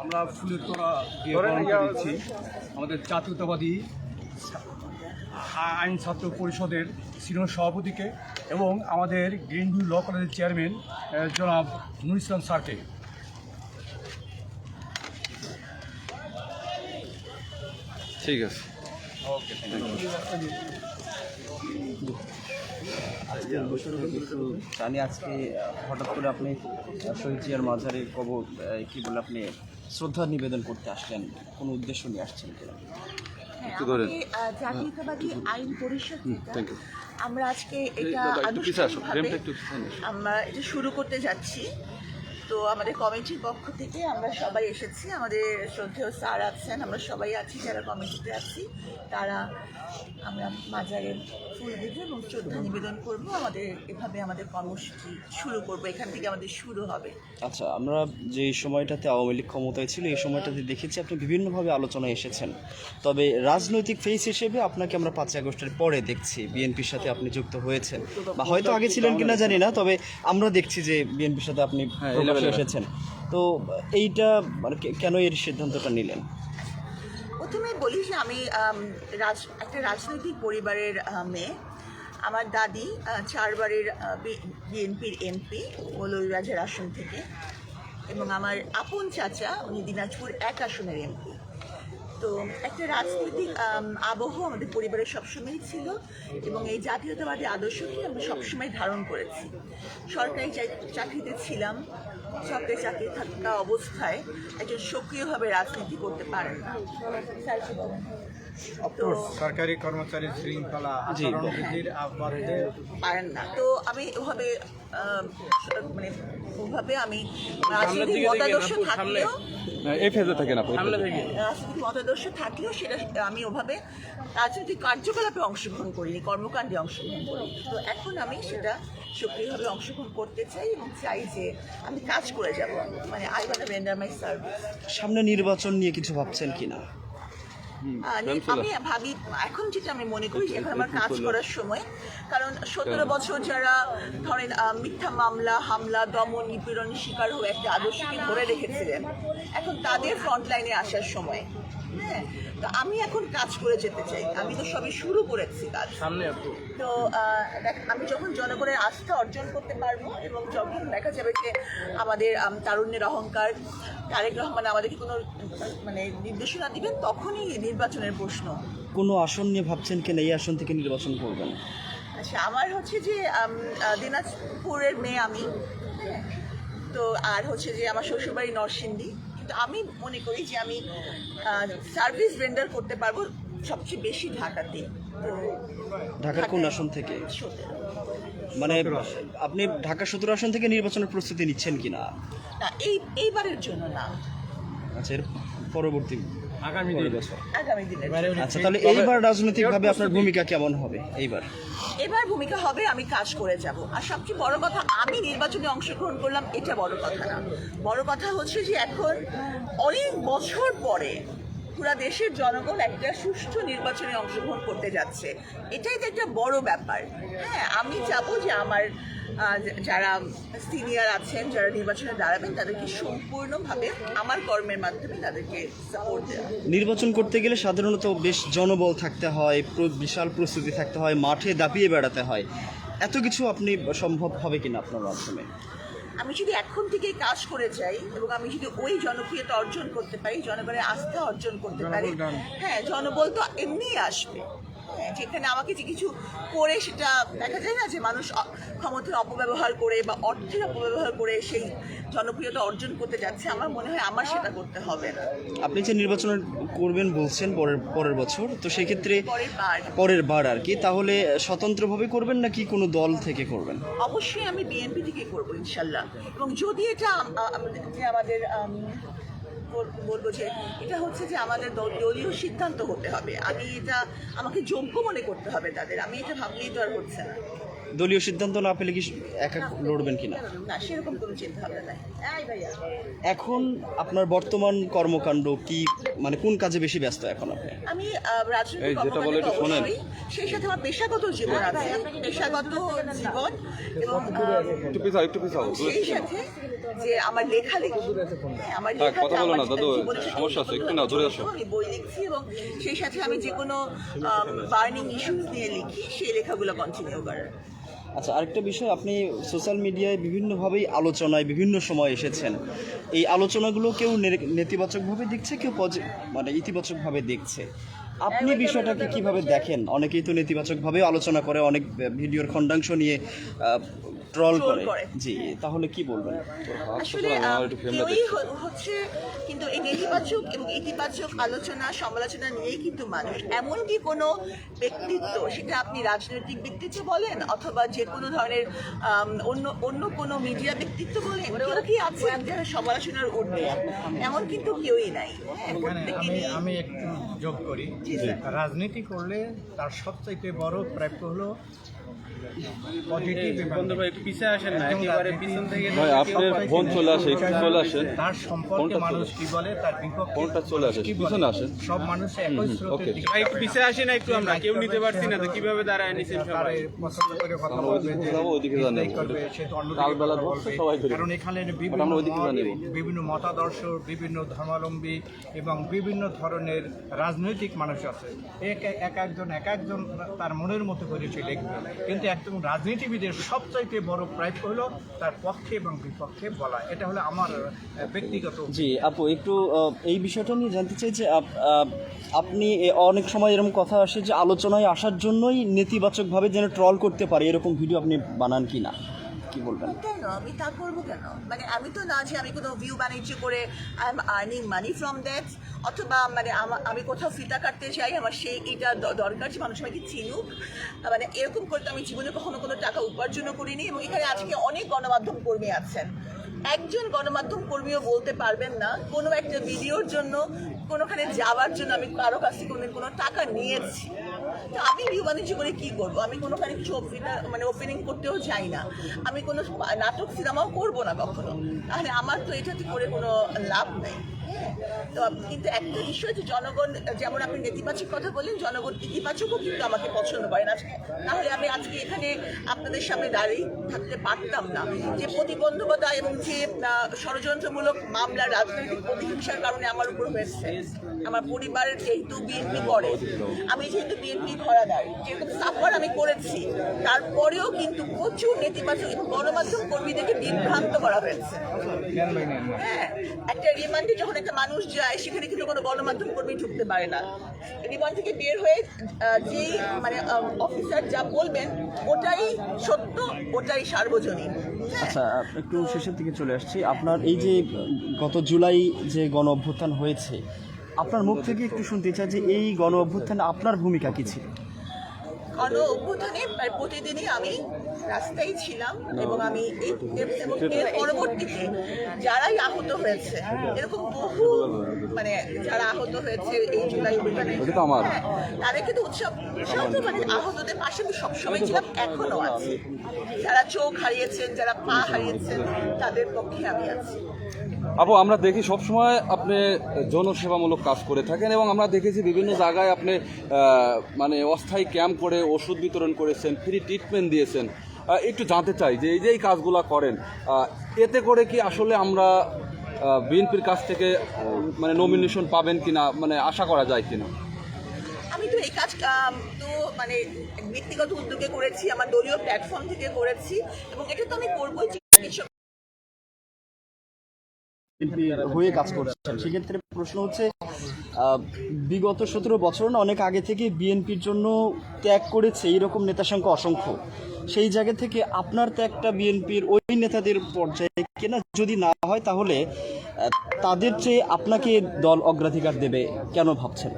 আমরা ফুলের তোরা দিচ্ছি। আমাদের জাতীয়তাবাদী আইন ছাত্র পরিষদের সিনিয়র সভাপতিকে এবং আমাদের গ্রিন ভিউ ল কলেজের চেয়ারম্যান জনাব নুর ইসলাম স্যারকে। ঠিক আছে। একটু জানি আজকে হঠাৎ করে আপনি শহীদ জিয়ার মাঝারে কবর কি বলে আপনি শ্রদ্ধা নিবেদন করতে আসলেন। কোনো উদ্দেশ্য নিয়ে আসছেন কিনা? হ্যাঁ, জাতীয়তাবাদী আইন পরিষদ. আমরা আজকে এটা। আমরা এটা শুরু করতে যাচ্ছি। তো আমাদের কমিটির পক্ষ থেকে আমরা সবাই এসেছি। আমাদের শ্রদ্ধেয় স্যার আছেন আমরা সবাই আছি যারা কমিটিতে আছি তারা আমরা মাজারে ফুল দেব এবং শ্রদ্ধা নিবেদন করব। আমাদের এভাবে আমাদের কর্মসূচি শুরু করব। এখান থেকে আমাদের শুরু হবে। আচ্ছা আমরা যে সময়টাতে আওয়ামী লীগ ক্ষমতায় ছিল এই সময়টাতে দেখেছি আপনি বিভিন্নভাবে আলোচনায় এসেছেন। তবে রাজনৈতিক ফেস হিসেবে আপনাকে আমরা পাঁচই আগস্টের পরে দেখছি বিএনপির সাথে আপনি যুক্ত হয়েছেন। বা হয়তো আগে ছিলেন কিনা জানি না তবে আমরা দেখছি যে বিএনপির সাথে আপনি প্রকাশ্যে এসেছেন। তো এইটা মানে কেন এর সিদ্ধান্তটা নিলেন? প্রথমে বলি যে আমি রাজ একটা রাজনৈতিক পরিবারের মেয়ে। আমার দাদি চারবারের বিএনপির এমপি মৌলভীবাজার আসন থেকে। এবং আমার আপন চাচা উনি দিনাজপুর এক আসনের এমপি। তো একটা রাজনৈতিক আবহ আমাদের পরিবারে সবসময়ই ছিল এবং এই জাতীয়তাবাদী আদর্শকে আমরা সবসময় ধারণ করেছি। সরকারি চাক- চাকরিতে ছিলাম, সরকারি চাকরি থাকা অবস্থায় একজন সক্রিয়ভাবে রাজনীতি করতে পারেন না। সরকারি কর্মচারী শৃঙ্খলা পারেন না। তো আমি ওভাবে মানে ওভাবে আমি রাজনৈতিক মতাদর্শ থাকলেও এই ফেজে থাকেন আপু রাজনৈতিক মতাদর্শ থাকলেও সেটা আমি ওভাবে রাজনৈতিক কার্যকলাপে অংশগ্রহণ করিনি কর্মকাণ্ডে অংশগ্রহণ করি তো এখন আমি সেটা সক্রিয়ভাবে অংশগ্রহণ করতে চাই এবং চাই যে আমি কাজ করে যাব মানে I want render my service সামনে নির্বাচন নিয়ে কিছু ভাবছেন কিনা? আমি ভাবি এখন যেটা আমি মনে করি এখন আমার কাজ করার সময় কারণ সতেরো বছর যারা ধরেন মিথ্যা মামলা হামলা দমন নিপীড়ন শিকার হয়ে একটা আদর্শকে ধরে রেখেছিলেন এখন তাদের ফ্রন্ট লাইনে আসার সময় হ্যাঁ? তো আমি এখন কাজ করে যেতে চাই। আমি তো সবে শুরু করেছি কাজ। সামনে আপু। তো আমি যখন জনগণের আস্থা অর্জন করতে পারব এবং যখন দেখা যাবে যে আমাদের তারুণ্যের অহংকার তারেক রহমান আমাদেরকে কোনো মানে নির্দেশনা দিবেন তখনই নির্বাচনের প্রশ্ন। কোনো আসন নিয়ে ভাবছেন কিনা? এই আসন থেকে নির্বাচন করবেন। আচ্ছা আমার হচ্ছে যে দিনাজপুরের মেয়ে আমি হ্যাঁ। তো আর হচ্ছে যে আমার শ্বশুরবাড়ি নরসিংদী। কিন্তু আমি মনে করি যে আমি সার্ভিস ভেন্ডার করতে পারব সবচেয়ে বেশি ঢাকাতে। ঢাকার কোন আসন থেকে। মানে আপনি ঢাকা সতেরো আসন থেকে নির্বাচনের প্রস্তুতি নিচ্ছেন কিনা? না এই এইবারের জন্য না। আচ্ছা এর পরবর্তী আগামী পরের আগামী দিনে। আচ্ছা তাহলে এইবার রাজনৈতিকভাবে আপনার ভূমিকা কেমন হবে এইবার? এবার ভূমিকা হবে আমি কাজ করে যাব। আর সবচেয়ে বড় কথা আমি নির্বাচনে অংশগ্রহণ করলাম এটা বড় কথা না। বড় কথা হচ্ছে যে এখন অনেক বছর পরে পুরা দেশের জনগণ একটা সুষ্ঠু নির্বাচনে অংশগ্রহণ করতে যাচ্ছে। এটাই তো একটা বড় ব্যাপার। হ্যাঁ আমি চাবো যে আমার যারা সিনিয়র আছেন, যারা নির্বাচনে দাঁড়াবেন, তাদেরকে সম্পূর্ণভাবে আমার কর্মের মাধ্যমে তাদেরকে নির্বাচন করতে গেলে সাধারণত বেশ জনবল থাকতে হয় বিশাল প্রস্তুতি থাকতে হয়, মাঠে দাপিয়ে বেড়াতে হয়। এত কিছু আপনি সম্ভব হবে কিনা আপনার মাধ্যমে? আমি যদি এখন থেকে কাজ করে যাই এবং আমি যদি ওই জনপ্রিয়তা অর্জন করতে পারি জনগণের আস্থা অর্জন করতে পারি হ্যাঁ জনবল তো এমনিই আসবে। যেখানে আমাকে যে কিছু করে সেটা দেখা যায় না যে মানুষ ক্ষমতার অপব্যবহার করে বা অর্থের অপব্যবহার করে সেই জনপ্রিয়তা অর্জন করতে যাচ্ছে। আমার মনে হয় আমার সেটা করতে হবে না। আপনি যে নির্বাচন করবেন বলছেন পরের পরের বছর তো সেক্ষেত্রে পরের বার। আর কি। তাহলে স্বতন্ত্রভাবে করবেন নাকি কোনো দল থেকে করবেন? অবশ্যই আমি বিএনপি থেকে করব ইনশাল্লাহ। এবং যদি এটা আম- আমাদের বলব যে এটা হচ্ছে যে আমাদের দলীয় সিদ্ধান্ত হতে হবে। আমি এটা আমাকে যোগ্য মনে করতে হবে তাদের। আমি এটা ভাবলেই তো আর হচ্ছে না। দলীয় সিদ্ধান্ত না পেলে কি একা লড়বেন কিনা? না সেরকম কোনো চিন্তা ভাবনা নাই। এখন আপনার বর্তমান কর্মকাণ্ড কি মানে কোন কাজে বেশি ব্যস্ত এখন আপনি? আমি রাজনৈতিক যেটা বলে একটু শোনেন। সেই সাথে আমার পেশাগত জীবন আছে। পেশাগত জীবন এবং একটু পিছাও একটু পিছাও। সেই সাথে যে আমার লেখালেখি হ্যাঁ, আমার কথা বলো না, দাদু, সমস্যা আছে, একটু না, দূরে আসো। আমি বই লিখছি এবং সেই সাথে আমি যে কোনো বার্নিং ইস্যুস নিয়ে লিখি সেই লেখাগুলো কন্টিনিউ করার। আচ্ছা আরেকটা বিষয় আপনি সোশ্যাল মিডিয়ায় বিভিন্নভাবেই আলোচনায় বিভিন্ন সময় এসেছেন। এই আলোচনাগুলো কেউ নেতিবাচকভাবে দেখছে কেউ পজি- মানে ইতিবাচকভাবে দেখছে? আপনি বিষয়টাকে কীভাবে দেখেন? অনেকেই তো নেতিবাচকভাবে আলোচনা করে অনেক ভিডিওর খণ্ডাংশ নিয়ে ট্রল করে। জি তাহলে কি বলবেন? আসলে কেউই হচ্ছে কিন্তু এই নেতিবাচক এবং ইতিবাচক আলোচনা সমালোচনা নিয়েই কিন্তু মানুষ। এমনকি কোনো ব্যক্তিত্ব সেটা আপনি রাজনৈতিক ব্যক্তিত্ব বলেন অথবা যে কোনো ধরনের অন্য অন্য কোনো মিডিয়া ব্যক্তিত্ব বলেন কেউ কি আছে যারা সমালোচনার ঊর্ধ্বে? এমন কিন্তু কেউই নাই। হ্যাঁ, নিয়ে- আমি একটু যোগ করি। রাজনীতি করলে তার সবচাইতে বড় প্রাপ্য হলো পজিটিভ একটু পিছিয়ে আসেন না একেবারে পিছন থেকে ভাই আপনার ফোন চলে আসে চলে আসেন। তার সম্পর্কে মানুষ কি বলে তার বিপক্ষে ফোনটা চলে আসে পিছনে আসেন। সব মানুষ একই স্রোতের ভাই একটু পিছিয়ে আসি না একটু আমরা কেউ নিতে পারছি না তো কীভাবে দাঁড়ায় নিছেন সবাই? পছন্দ করে কথা বলবে যাব, ওইদিকে জানাব। dislike করবে, সে তো অন্যদিকে কাল বেলা কথা ধরছে, বলবে। সবাই করি। কারণ এখানে বিভিন্ন আমরা ওইদিকে মত, বিভিন্ন মতাদর্শ বিভিন্ন ধর্মাবলম্বী এবং বিভিন্ন ধরনের রাজনৈতিক মানুষ আছে। এক এক একজন এক একজন তার মনের মতো করে সে লিখবে। কিন্তু একজন রাজনীতিবিদের সবচাইতে বড় প্রাপ্য হলো তার পক্ষে এবং বিপক্ষে বলা। এটা হলো আমার ব্যক্তিগত জি, আপু, একটু এই বিষয়টা নিয়ে জানতে চাই যে আপ- আপনি অনেক সময় এরকম কথা আসে যে আলোচনায় আসার জন্যই নেতিবাচকভাবে যেন ট্রল করতে পারে, এরকম ভিডিও আপনি বানান কি না কি বলবেন? কেন আমি তা করব কেন? মানে আমি তো না যে আমি কোনো ভিউ বাণিজ্য করে I am earning money from that অথবা মানে আমা- কোথাও ফিতা কাটতে চাই আমার সেই এটা দরকার যে মানুষ আমাকে চিনুক। মানে এরকম করে তো আমি জীবনে কখনো কোনো টাকা উপার্জনও করিনি এবং এখানে আজকে অনেক গণমাধ্যম কর্মী আছেন। একজন গণমাধ্যম কর্মীও বলতে পারবেন না, কোনো একটা ভিডিওর জন্য, কোনোখানে যাওয়ার জন্য আমি কারও কাছ থেকে কোনো টাকা নিয়েছি। তো আমি ভিউ বাণিজ্য করে কি করব? আমি কোনোখানে কিছু মানে ওপেনিং করতেও চাই না। আমি কোনো নাটক, সিনেমাও করব না কখনো। তাহলে আমার তো এটাতে করে কোনো লাভ নেই। তো কিন্তু একটা বিষয় যে জনগণ, যেমন আপনি নেতিবাচক কথা বললেন, জনগণ ইতিবাচকও কিন্তু আমাকে পছন্দ করেন আজকে তাহলে আমি আজকে এখানে আপনাদের সামনে দাঁড়িয়ে থাকতে পারতাম না। যে প্রতিবন্ধকতা এবং যে ষড়যন্ত্রমূলক মামলা, রাজনৈতিক প্রতিহিংসার কারণে আমার উপর হয়েছে, আমার পরিবারের যেহেতু বিএনপি করে, আমি যেহেতু বিএনপি ঘরাদার যেরকম সাফার আমি করেছি, তারপরেও কিন্তু প্রচুর নেতিবাচক এবং গণমাধ্যম কর্মীদেরকে বিভ্রান্ত করা হয়েছে। হ্যাঁ একটা রিমান্ডে যখন একটা মানুষ যায়, সেখানে কিন্তু কোনো গণমাধ্যম কর্মী ঢুকতে পারে না। রিমান্ড থেকে বের হয়ে যেই মানে অফিসার যা বলবেন, ওটাই সত্য, ওটাই সার্বজনীন। আচ্ছা একটু শেষের দিকে চলে আসছি। আপনার এই যে গত জুলাই যে গণ অভ্যুত্থান হয়েছে, আপনার মুখ থেকে একটু শুনতে চাই যে এই গণ অভ্যুত্থানে আপনার ভূমিকা কি ছিল? গণ অভ্যুত্থানে প্রায় প্রতিদিনই আমি রাস্তায় ছিলাম এবং আমি এই- এবং এর পরবর্তীতে যারাই আহত হয়েছে এরকম বহু মানে যারা আহত হয়েছে এই জুলাই আমার। হ্যাঁ, তাদেরকে তো উৎসব উৎসব মানে আহতদের পাশে আমি সবসময় ছিলাম এখনও আছি। যারা চোখ হারিয়েছেন যারা পা হারিয়েছেন তাদের পক্ষে আমি আছি। আপু, আমরা দেখি সবসময় আপনি জনসেবামূলক কাজ করে থাকেন এবং আমরা দেখেছি বিভিন্ন জায়গায় আপনি মানে অস্থায়ী ক্যাম্প করে ওষুধ বিতরণ করেছেন ফ্রি ট্রিটমেন্ট দিয়েছেন। একটু জানতে চাই যে এই যে এই কাজগুলো করেন এতে করে কি আসলে আমরা বিএনপির কাছ থেকে মানে নমিনেশন পাবেন কিনা মানে আশা করা যায় কিনা? আমি তো এই কাজ তো মানে ব্যক্তিগত উদ্যোগে করেছি, আমার দলীয় প্ল্যাটফর্ম থেকে করেছি, এবং এটা তো আমি করবোই চিকিৎসক হয়ে কাজ করছেন সেক্ষেত্রে প্রশ্ন হচ্ছে বিগত সতেরো বছর না, অনেক আগে থেকে বিএনপির জন্য ত্যাগ করেছে এইরকম নেতা সংখ্যা অসংখ্য। সেই জায়গা থেকে আপনার ত্যাগটা বিএনপির ওই নেতাদের পর্যায়ে কেনা যদি না হয় তাহলে তাদের চেয়ে আপনাকে দল অগ্রাধিকার দেবে কেন ভাবছেন?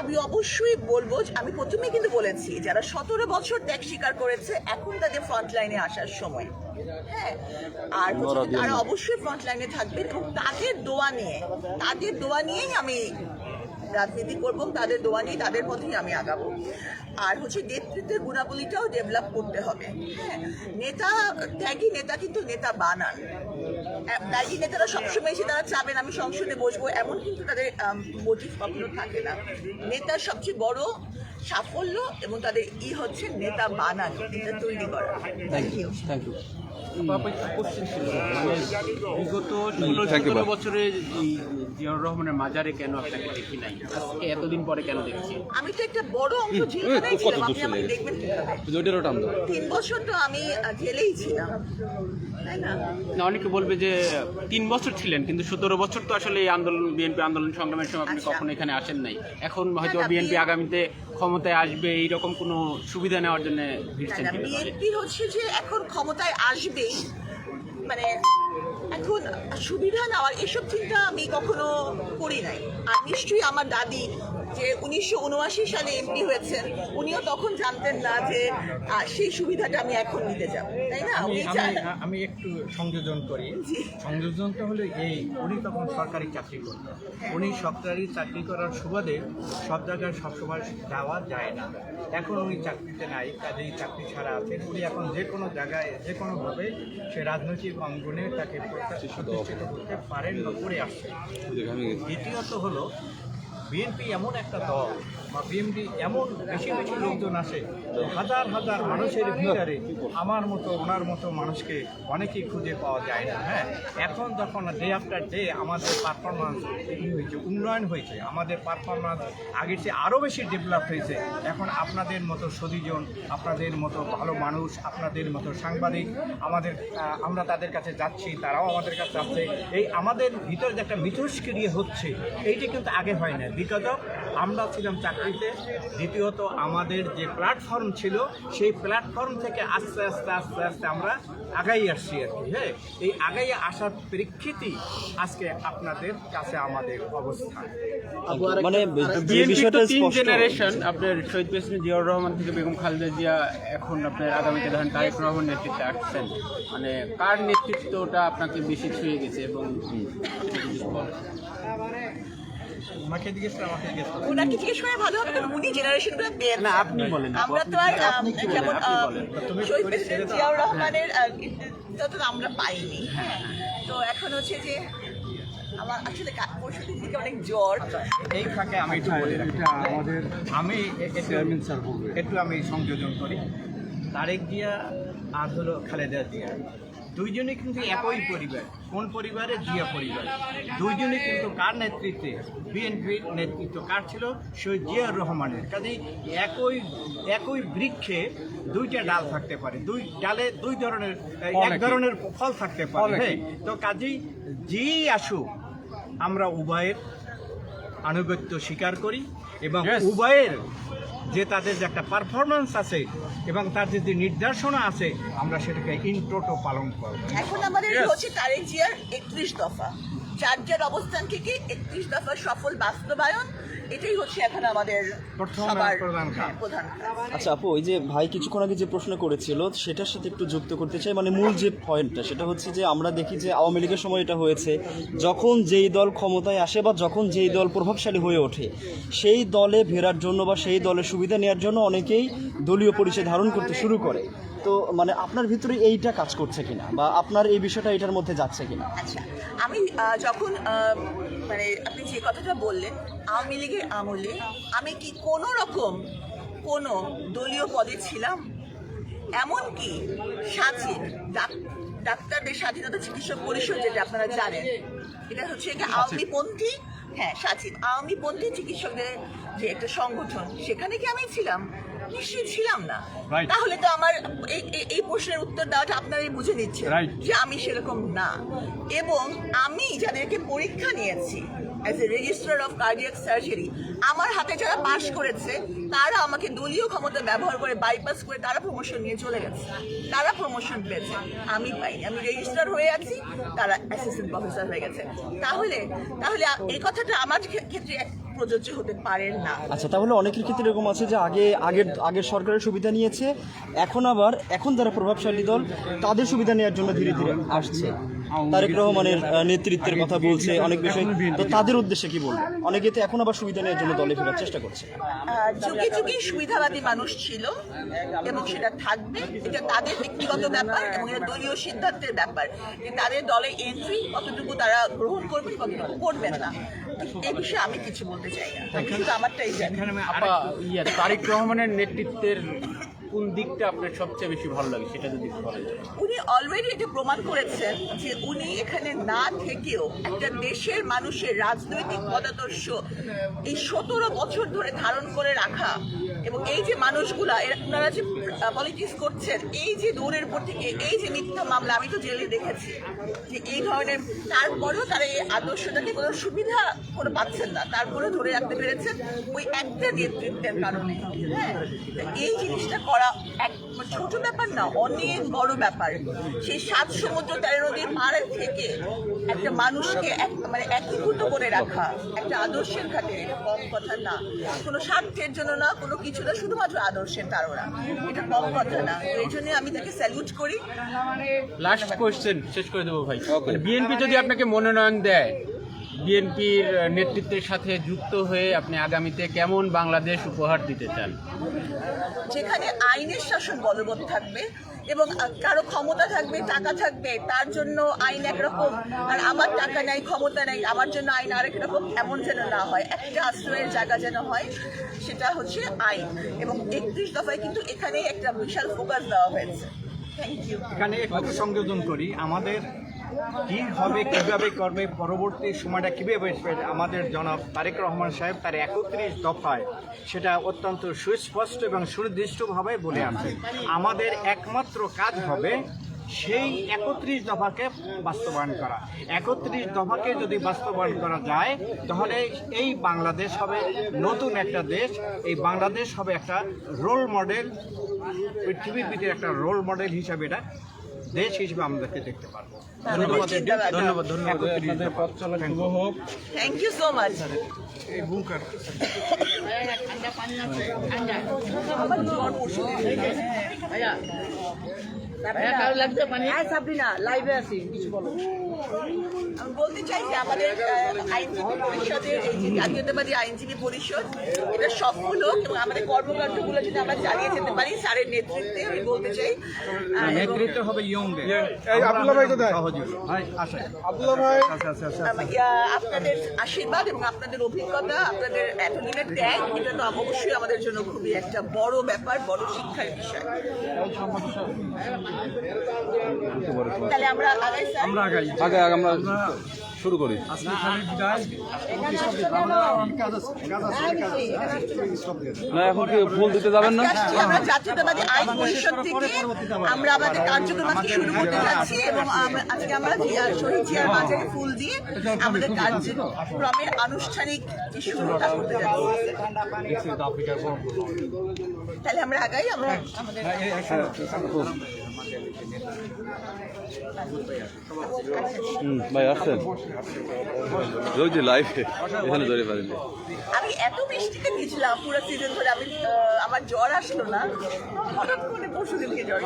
আমি অবশ্যই বলব আমি প্রথমে কিন্তু বলেছি যারা সতেরো বছর ত্যাগ স্বীকার করেছে এখন তাদের ফ্রন্ট লাইনে আসার সময়। হ্যাঁ? আর তারা অবশ্যই ফ্রন্ট লাইনে থাকবে এবং তাদের দোয়া নিয়ে তাদের দোয়া নিয়েই আমি রাজনীতি করব, তাদের দোয়া নেই তাদের পথেই আমি আগাবো। আর হচ্ছে নেতৃত্বের গুণাবলীটাও ডেভেলপ করতে হবে। হ্যাঁ নেতা, ত্যাগী নেতা কিন্তু নেতা বানান। ত্যাগী নেতারা সবসময় এসে তারা চাবেন আমি সংসদে বসবো, এমন কিন্তু তাদের মোটিভ কখনো থাকে না। নেতার সবচেয়ে বড় সাফল্য এবং তাদের ই হচ্ছে নেতা বানান নেতা তৈরি করা। Thank you thank you question ছিল মানে বিগত ষোলো সতেরো বছরে জিয়াউর রহমানের মাজারে কেন আপনাকে দেখি নাই? আজকে এতদিন পরে কেন দেখছি আমি তো একটা বড় অংশ জেলখানায় কত ছিলাম আপনি আমাকে দেখবেন তিন বছর তো আমি জেলেই ছিলাম না? না অনেকে বলবে যে তিন বছর ছিলেন কিন্তু সতেরো বছর তো আসলে এই আন্দোলন বিএনপি আন্দোলন সংগ্রামের সময় আপনি আচ্ছা। কখনো এখানে আসেন নাই। এখন হয়তো বিএনপি আগামীতে ক্ষমতায় আসবে, এইরকম কোনো সুবিধা নেওয়ার জন্য ভিড়ছেন বিএনপি হচ্ছে যে এখন ক্ষমতায় আসবে মানে এখন সুবিধা নেওয়ার এসব চিন্তা আমি কখনো করি নাই। আর নিশ্চয়ই আমার দাদি যে উনিশশো উনআশি সালে এমপি হয়েছেন উনিও তখন জানতেন না যে সেই সুবিধাটা আমি এখন নিতে যাব। তাই না? আমি উনি আমি একটু সংযোজন করি। সংযোজনটা হলো এই উনি তখন সরকারি চাকরি করতেন। উনি সরকারি চাকরি করার সুবাদে সব জায়গায় সবসময় যাওয়া যায় না। এখন উনি চাকরিতে নাই কাজেই চাকরি ছাড়া আছেন। উনি এখন যে কোনো জায়গায় যে কোনোভাবে সে রাজনৈতিক অঙ্গনে তাকে প্রতিষ্ঠিত করতে পারেন বা করে আসছে দ্বিতীয়ত হলো বিএনপি এমন একটা দল বা বিএনপি এমন বেশি বেশি লোকজন আসে, হাজার হাজার মানুষের ভিতরে আমার মতো, ওনার মতো মানুষকে অনেকেই খুঁজে পাওয়া যায় না হ্যাঁ? এখন যখন ডে আফটার ডে আমাদের পারফরমেন্স হয়েছে উন্নয়ন হয়েছে, আমাদের পারফরমেন্স আগের চেয়ে আরও বেশি ডেভেলপ হয়েছে, এখন আপনাদের মতো সদীজন আপনাদের মতো ভালো মানুষ, আপনাদের মতো সাংবাদিক, আমাদের আমরা তাদের কাছে যাচ্ছি, তারাও আমাদের কাছে যাচ্ছে এই আমাদের ভিতরে যে একটা মিথস্ক্রিয়া হচ্ছে, এইটা কিন্তু আগে হয় না বিকজ অফ আমরা ছিলাম চাকরিতে। দ্বিতীয়ত আমাদের যে প্ল্যাটফর্ম ছিল সেই প্ল্যাটফর্ম থেকে আস্তে আস্তে আস্তে আস্তে আমরা আগাই আসছি আর কি হ্যাঁ? এই আগাই আসার প্রেক্ষিতেই আজকে আপনাদের কাছে আমাদের অবস্থান। মানে তিন জেনারেশন আপনার শহীদ প্রেসিডেন্ট জিয়াউর রহমান থেকে বেগম খালেদা জিয়া এখন আপনার আগামীতে ধরেন তারেক রহমান নেতৃত্বে আসছেন। মানে কার নেতৃত্বটা আপনাকে বেশি ছুঁয়ে গেছে এবং আমাকে জিজ্ঞেস করে আমাকে জিজ্ঞেস করে ওনাকে জিজ্ঞেস করে ভালো হবে কারণ উনি জেনারেশনগুলো পেয়েছেন না, আপনি বলেন। আমরা তো আর আপনি আম, কি বলেন? যেমন আপনি আম, বলেন। তুমি শহীদ প্রেসিডেন্ট জিয়াউর রহমানের তত আমরা পাইনি হ্যাঁ। তো এখন হচ্ছে যে আমার আসলে পরশু দিন অনেক জ্বর। এই ফাঁকে আমি একটু বলে আমাদের আমি এ- একটু- চেয়ারম্যান স্যার একটু আমি সংযোজন করি। তারেক জিয়া আর হলো খালেদা জিয়া। দুইজনে কিন্তু একই পরিবার। কোন পরিবারে? জিয়া পরিবার। দুইজনে কিন্তু কার নেতৃত্বে? বিএনপির নেতৃত্ব। কার ছিল? শহীদ জিয়াউর রহমানের। কাজেই একই একই বৃক্ষে দুইটা ডাল থাকতে পারে। দুই ডালে দুই ধরনের এক ধরনের ফল থাকতে পারে। হ্যাঁ তো কাজেই যেই আসুক আমরা উভয়ের আনুগত্য স্বীকার করি এবং. উভয়ের যে তাদের যে একটা পারফরমেন্স আছে এবং তার যে নির্দেশনা আছে আমরা সেটাকে ইনটোটো পালন করব। এখন আমাদের হচ্ছে তারেক জিয়ার একত্রিশ দফা। যার যার অবস্থান থেকে একত্রিশ দফা সফল বাস্তবায়ন এটাই হচ্ছে এখন আমাদের সবার প্রধান কাজ। হ্যাঁ, আচ্ছা আপু ওই যে ভাই কিছুক্ষণ আগে যে প্রশ্ন করেছিল সেটার সাথে একটু যুক্ত করতে চাই। মানে মূল যে পয়েন্টটা সেটা হচ্ছে যে আমরা দেখি যে আওয়ামী লীগের সময় এটা হয়েছে। যখন যেই দল ক্ষমতায় আসে বা যখন যেই দল প্রভাবশালী হয়ে ওঠে সেই দলে ফেরার জন্য বা সেই দলের সুবিধা নেওয়ার জন্য অনেকেই দলীয় পরিচয় ধারণ করতে শুরু করে। তো মানে আপনার ভিতরে এইটা কাজ করছে কিনা? বা আপনার এই বিষয়টা এটার মধ্যে যাচ্ছে কিনা? আচ্ছা আমি যখন মানে আপনি যে কথাটা বললেন আওয়ামী লীগের আমলে আমি কি কোনো রকম কোনো দলীয় পদে ছিলাম? এমনকি স্বাধীন ডাক- ডাক্তারদের স্বাধীনতা চিকিৎসক পরিষদ যেটা আপনারা জানেন এটা হচ্ছে একটা আওয়ামীপন্থী হ্যাঁ স্বাধীন আওয়ামীপন্থী চিকিৎসকদের যে একটা সংগঠন সেখানে কি আমি ছিলাম? নিশ্চয়ই ছিলাম না তাহলে তো আমার এই প্রশ্নের উত্তর দেওয়াটা আপনারাই বুঝে নিচ্ছেন যে আমি সেরকম না। এবং আমি যাদেরকে পরীক্ষা নিয়েছি as a registrar of cardiac surgery আমার হাতে যারা পাশ করেছে তারা আমাকে দলীয় ক্ষমতা ব্যবহার করে বাইপাস করে তারা প্রমোশন নিয়ে চলে গেছে। তারা প্রমোশন পেয়েছে। আমি পাইনি। আমি রেজিস্ট্রার হয়ে আছি তারা অ্যাসিস্ট্যান্ট প্রফেসর হয়ে গেছে। তাহলে তাহলে এই কথাটা আমার ক্ষে- ক্ষেত্রে প্রযোজ্য হতে পারেন না। আচ্ছা তাহলে অনেকের ক্ষেত্রে এরকম আছে যে আগে, আগের আগের সরকারের সুবিধা নিয়েছে, এখন আবার, এখন যারা প্রভাবশালী দল, তাদের সুবিধা নেওয়ার জন্য ধীরে ধীরে আসছে। তারেক রহমানের আহ, নেতৃত্বের কথা বলছে অনেক বিষয়। তো তাদের উদ্দেশ্যে কি বলব অনেকে তো এখন আবার সুবিধা নেওয়ার জন্য দলে ফেরার চেষ্টা করছে। যুগে যুগে সুবিধাবাদী মানুষ ছিল এবং সেটা থাকবে। এটা তাদের ব্যক্তিগত ব্যাপার এবং এটা দলীয় সিদ্ধান্তের ব্যাপার যে তাদের দলে এন্ট্রি কতটুকু তারা গ্রহণ করবে কতটুকু করবেন না। এই বিষয়ে আমি কিছু বলতে চাই না। আমি আমারটাই জানি। ইয়ে তারেক রহমানের নেতৃত্বের কোন দিকটা আপনার সবচেয়ে বেশি ভালো লাগে সেটা যদি বলেন। উনি অলরেডি এটা প্রমাণ করেছেন যে উনি এখানে না থেকেও একটা দেশের মানুষের রাজনৈতিক মতাদর্শ এই সতেরো বছর ধরে ধারণ করে রাখা এবং এই যে মানুষগুলা ওনারা যে পলিটিক্স করছেন, এই যে দৌড়ের উপর থেকে, এই যে মিথ্যা মামলা, আমি তো জেলে দেখেছি যে এই ধরনের, তারপরেও তারা এই আদর্শটাকে কোনো সুবিধা কোনো পাচ্ছেন না তারপরে ধরে রাখতে পেরেছেন ওই একটা নেতৃত্বের কারণে। হ্যাঁ এই জিনিসটা করা এক ছোট ব্যাপার না অনেক বড় ব্যাপার। সেই সাত সমুদ্র তেরো নদীর পাড়ে থেকে একটা মানুষকে এক মানে একীভূত করে রাখা একটা আদর্শের খাতে এটা কম কথা না। কোনো স্বার্থের জন্য না কোনো কিছু না শুধুমাত্র আদর্শের তারা এটা কম কথা না। তো এই জন্য আমি তাকে স্যালুট করি। লাস্ট কোয়েশ্চেন শেষ করে দেবো ভাই। বিএনপি যদি আপনাকে মনোনয়ন দেয় বিএনপির নেতৃত্বের সাথে যুক্ত হয়ে আপনি আগামীতে কেমন বাংলাদেশ উপহার দিতে চান? যেখানে আইনের শাসন বলবৎ থাকবে এবং কারও ক্ষমতা থাকবে টাকা থাকবে তার জন্য আইন একরকম। আর আমার টাকা নেই ক্ষমতা নেই আমার জন্য আইন আরেক রকম এমন যেন না হয়। একটা আশ্রয়ের জায়গা যেন হয় সেটা হচ্ছে আইন। এবং একত্রিশ দফায় কিন্তু এখানেই একটা বিশাল ফোকাস দেওয়া হয়েছে। থ্যাংক ইউ এখানে একটু সংযোজন করি। আমাদের কি হবে কীভাবে করবে পরবর্তী সময়টা কীভাবে আমাদের জনাব তারেক রহমান সাহেব তার একত্রিশ দফায় সেটা অত্যন্ত সুস্পষ্ট এবং সুনির্দিষ্টভাবে বলে আছে আমাদের একমাত্র কাজ হবে সেই একত্রিশ দফাকে বাস্তবায়ন করা। একত্রিশ দফাকে যদি বাস্তবায়ন করা যায়, তাহলে এই বাংলাদেশ হবে নতুন একটা দেশ, এই বাংলাদেশ হবে একটা রোল মডেল পৃথিবীর একটা রোল মডেল হিসাবে এটা দেশ হিসেবে আমাদেরকে দেখতে পারব। ধন্যবাদ। ধন্যবাদ ধন্যবাদ। থ্যাংক ইউ সো মাচ আমার জ্বর পরশু আমি বলতে চাই যে আমাদের আইনজীবী পরিষদের এই যে জাতীয়তাবাদী আইনজীবী পরিষদ এটা সফল হোক এবং আমাদের কর্মকাণ্ডগুলো যদি আমরা চালিয়ে যেতে পারি স্যারের নেতৃত্বে আমি বলতে চাই। নেতৃত্ব হবে ইয়ংদের। আব্দুল্লাহ ভাই কোথায়? সহযোগী। ভাই আসেন। আব্দুল্লাহ ভাই। আপনাদের আশীর্বাদ এবং আপনাদের অভিজ্ঞতা আপনাদের এতদিনের ত্যাগ এটা তো অবশ্যই আমাদের জন্য খুবই একটা বড় ব্যাপার বড় শিক্ষার বিষয়। তাহলে আমরা আগাই আমরা আগাই। আগে আগে আমরা শুরু করি। না এখন কি ফুল দিতে যাবেন না? আমরা জাতীয়তাবাদী আইন পরিষদ থেকে আমরা আমাদের কার্যক্রম শুরু করতে যাচ্ছি এবং আমরা- আজকে আমরা শহীদ জিয়ার বাজারে ফুল দিয়ে আমাদের কার্যক্রমের আনুষ্ঠানিক যে শুরুটা করতে যাচ্ছি। তাহলে আমরা আগাই আমরা আমাদের ভাই আসছেন? লাইভে এখানে ধরে পারেনি আমি এত বৃষ্টিতে ভিজলাম পুরো সিজন ধরে আমি আমার জ্বর আসলো না হঠাৎ করে পরশু দিনকে জ্বর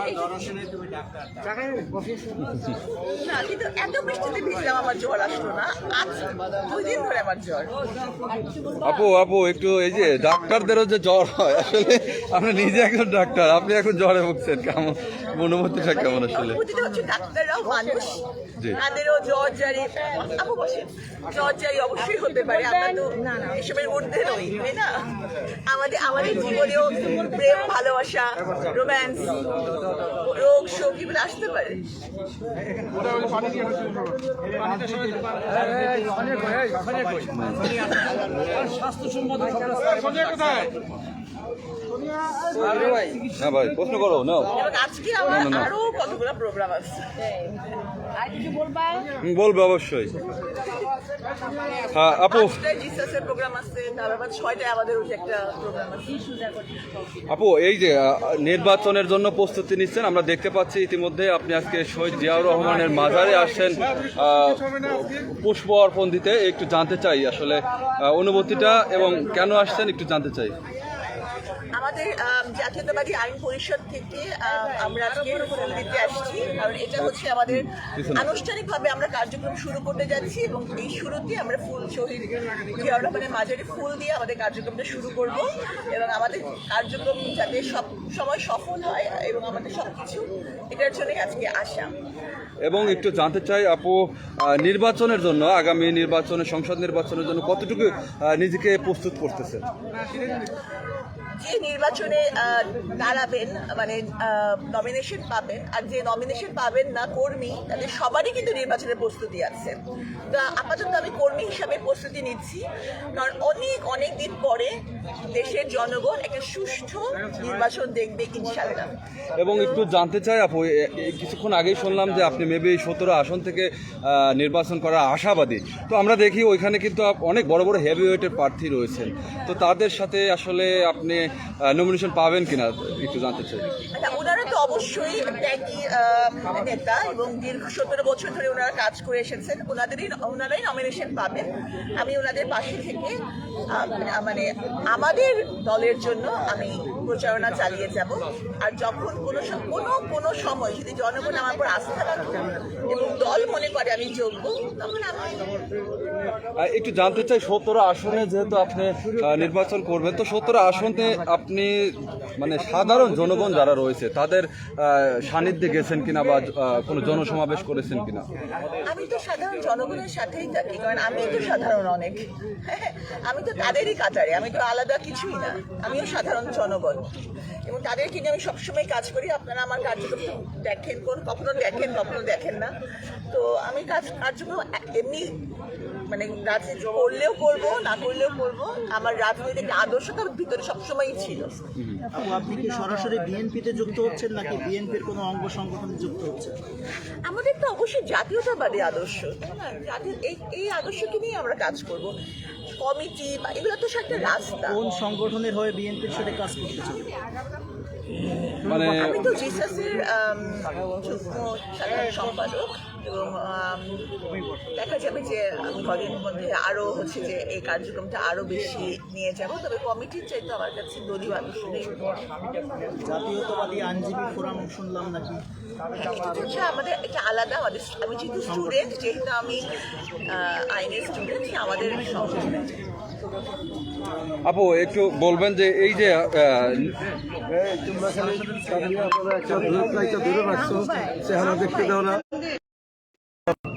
না কিন্তু এত বৃষ্টিতে ভিজলাম আমার জ্বর আসলো না। আজ দুই দিন ধরে আমার জ্বর। আপু আপু একটু এই যে ডাক্তারদেরও যে জ্বর হয় আসলে আপনি নিজে একজন ডাক্তার আপনি এখন জ্বরে ভুগছেন কেমন? অনুভূতিটা কেমন আসলে? ডাক্তাররাও মানুষ তাদেরও জ্বর জারি আপু বসেন। জ্বর জারি অবশ্যই হতে পারে আমরা তো এসবের মধ্যে নই তাই না? আমাদের আমাদের জীবনেও প্রেম ভালোবাসা রোম্যান্স রোগ শোক এগুলো আসতে পারে। স্বাস্থ্যসম্মত হ্যাঁ ভাই প্রশ্ন করো নাও। আজকে আমার না, না, না। আরও কতগুলো প্রোগ্রাম আছে? হুম, বলবে অবশ্যই। হ্যাঁ আপু। পাঁচটায় জিসাসের প্রোগ্রাম আছে তারপর আবার ছয়টায় আমাদের ওই যে একটা প্রোগ্রাম আছে। আপু এই যে নির্বাচনের জন্য প্রস্তুতি নিচ্ছেন আমরা দেখতে পাচ্ছি ইতিমধ্যে আপনি আজকে শহীদ জিয়াউর রহমানের মাজারে আসছেন। পুষ্প অর্পণ দিতে একটু জানতে চাই আসলে অনুভূতিটা এবং কেন আসছেন একটু জানতে চাই। আমাদের আম, জাতীয়তাবাদী আইন পরিষদ থেকে আমরা আজকে ফুল দিতে আসছি। কারণ এটা হচ্ছে আমাদের আনুষ্ঠানিকভাবে আমরা কার্যক্রম শুরু করতে যাচ্ছি এবং এই শুরুতে আমরা ফুল শহীদ জিয়াউর মাঝারি ফুল দিয়ে আমাদের কার্যক্রমটা শুরু করব এবং আমাদের কার্যক্রম যাতে সব সময় সফল হয় এবং আমাদের সব কিছু এটার জন্যই আজকে আসা। এবং একটু জানতে চাই আপু নির্বাচনের জন্য আগামী নির্বাচনে সংসদ নির্বাচনের জন্য কতটুকু নিজেকে প্রস্তুত করতেছেন? যে নির্বাচনে দাঁড়াবেন মানে নমিনেশন পাবেন, আর যে নমিনেশন পাবেন না কর্মী, তাদের সবারই কিন্তু নির্বাচনের প্রস্তুতি আছে। তো আপাতত আমি কর্মী হিসাবে প্রস্তুতি নিচ্ছি, কারণ অনেক অনেক দিন পরে দেশের জনগণ একটা সুষ্ঠু নির্বাচন দেখবে ইনশাল্লাহ এবং একটু জানতে চাই আপু কিছুক্ষণ আগেই শুনলাম যে আপনি মেবি সতেরো আসন থেকে নির্বাচন করার আশাবাদী। তো আমরা দেখি ওইখানে কিন্তু অনেক বড় বড় হেভি ওয়েটের প্রার্থী রয়েছেন। তো তাদের সাথে আসলে আপনি নমিনেশন পাবেন কিনা একটু জানতে চাই। আচ্ছা, ওনারা তো অবশ্যই ত্যাগী নেতা এবং দীর্ঘ সতেরো বছর ধরে ওনারা কাজ করে এসেছেন। ওনাদেরই ওনারাই নমিনেশন পাবেন। আমি ওনাদের পাশে থেকে মানে আমাদের দলের জন্য আমি প্রচারণা চালিয়ে যাব। আর যখন কোনো কোনো কোনো সময় যদি জনগণ আমার উপর আস্থা রাখে এবং দল মনে করে আমি যোগ্য তখন আমি একটু জানতে চাই সতেরো আসনে যেহেতু আপনি নির্বাচন করবেন তো সতেরো আসনে আপনি মানে সাধারণ জনগণ যারা রয়েছে তাদের সান্নিধ্যে গেছেন কিনা বা কোনো জনসমাবেশ করেছেন কিনা? আমি তো সাধারণ জনগণের সাথেই থাকি কারণ আমি তো সাধারণ অনেক। আমি তো তাদেরই কাতারে আমি তো আলাদা কিছুই না আমিও সাধারণ জনগণ। এবং তাদেরকে নিয়ে আমি সবসময় কাজ করি। আপনারা আমার কার্যক্রম দেখেন, কোন কখনো দেখেন কখনো দেখেন না। তো আমি কাজ কার্যক্রম এমনি মানে রাজনীতি করলেও করব না করলেও করব। আমার রাজনৈতিক আদর্শ তার ভিতরে সবসময়ই ছিল। আপনি কি সরাসরি বিএনপিতে যুক্ত হচ্ছেন নাকি বিএনপির কোনো অঙ্গ সংগঠনে যুক্ত হচ্ছেন? আমাদের তো অবশ্যই জাতীয়তাবাদী আদর্শ। জাতীয় এই এই আদর্শকে নিয়ে আমরা কাজ করব। কমিটি বা এগুলো তো একটা রাস্তা। কোন সংগঠনের হয়ে বিএনপির সাথে কাজ করতে চান মানে আমি তো জিসাসের যুগ্ম সাধারণ সম্পাদক। এবং দেখা যাবে যে আমি কদিন মধ্যে আরও হচ্ছে যে এই কার্যক্রমটা আরও বেশি নিয়ে যাব। তবে কমিটির চাইতে আমার কাছে দলীয় আদর্শ নেই জাতীয়তাবাদী আইনজীবী ফোরাম শুনলাম নাকি? হচ্ছে আমাদের এটা আলাদা আমাদের আমি যেহেতু স্টুডেন্ট যেহেতু আমি আইনের স্টুডেন্ট আমাদের সংগঠন আপু একটু বলবেন যে এই যে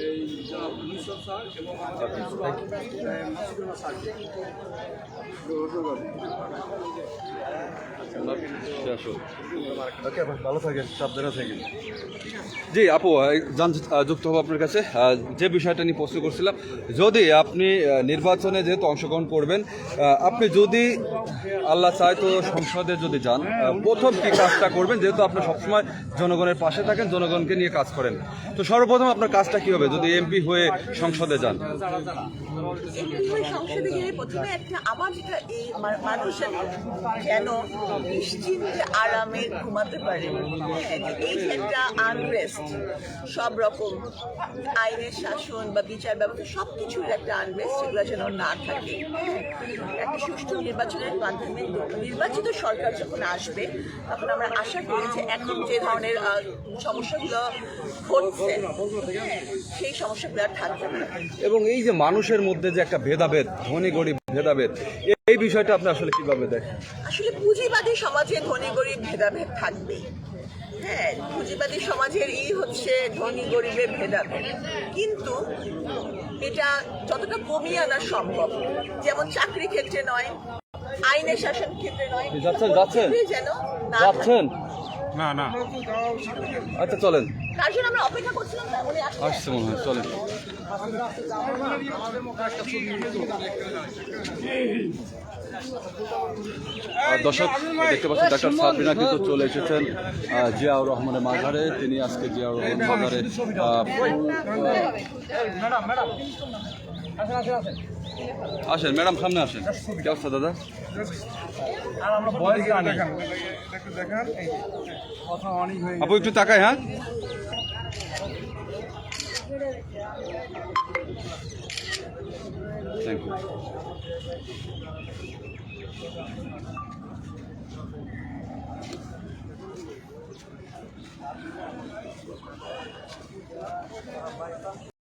এই জনাব নুসরত স্যার এবং আমাদের প্রিন্সিপাল মাসুদুল্লাহ স্যার। ওকে ভালো থাকেন সাবধানে থাকেন। জি আপু জানতে যুক্ত হব আপনার কাছে। যে বিষয়টা নিয়ে প্রশ্ন করছিলাম যদি আপনি নির্বাচনে যেহেতু অংশগ্রহণ করবেন আপনি যদি আল্লাহ চায় তো সংসদে যদি যান প্রথম কি কাজটা করবেন? যেহেতু আপনি সবসময় জনগণের পাশে থাকেন জনগণকে নিয়ে কাজ করেন। তো সর্বপ্রথম আপনার কাজটা কি হবে যদি এমপি হয়ে সংসদে যান। সংসদে গেলে প্রথমে একটা আমার যেটা এই মা- মানুষের যেন নিশ্চিন্তে আরামে ঘুমাতে পারে। এই যে একটা আনরেস্ট সব রকম আইনের শাসন বা বিচার ব্যবস্থা সব কিছুর একটা আনরেস্ট সেগুলো যেন না থাকে। একটা সুষ্ঠু নির্বাচনের মাধ্যমে নির্বাচিত সরকার যখন আসবে, তখন আমরা আশা করি যে এখন যে ধরনের সমস্যাগুলো ঘটছে, সেই সমস্যাগুলো আর থাকবে না। এবং এই যে মানুষের মধ্যে যে একটা ভেদাভেদ, ধনী গরিব ভেদাভেদ। এই বিষয়টা আপনি আসলে কীভাবে দেখেন? আসলে পুঁজিবাদী সমাজে ধনী গরিব ভেদাভেদ থাকবে হ্যাঁ পুঁজিবাদী সমাজের ই হচ্ছে ধনী গরিবের ভেদাভেদ। কিন্তু এটা যতটা কমিয়ে আনা সম্ভব যেমন চাকরি ক্ষেত্রে নয় আইনের শাসন ক্ষেত্রে নয় যাচ্ছেন, যাচ্ছেন? যেন। যাচ্ছেন? না না। আচ্ছা চলেন। তার জন্য আমরা অপেক্ষা করছিলাম না উনি আসছেন। আসছে মনে হয় চলেন। দর্শক দেখতে পাচ্ছেন ডাক্তার সাবরিনা কিন্তু চলে এসেছেন জিয়াউর রহমানের মাঝারে তিনি আজকে জিয়াউর রহমান মাঝারে আসেন ম্যাডাম সামনে আসেন। কি অবস্থা দাদা? আপু একটু তাকাই হ্যাঁ? Thank you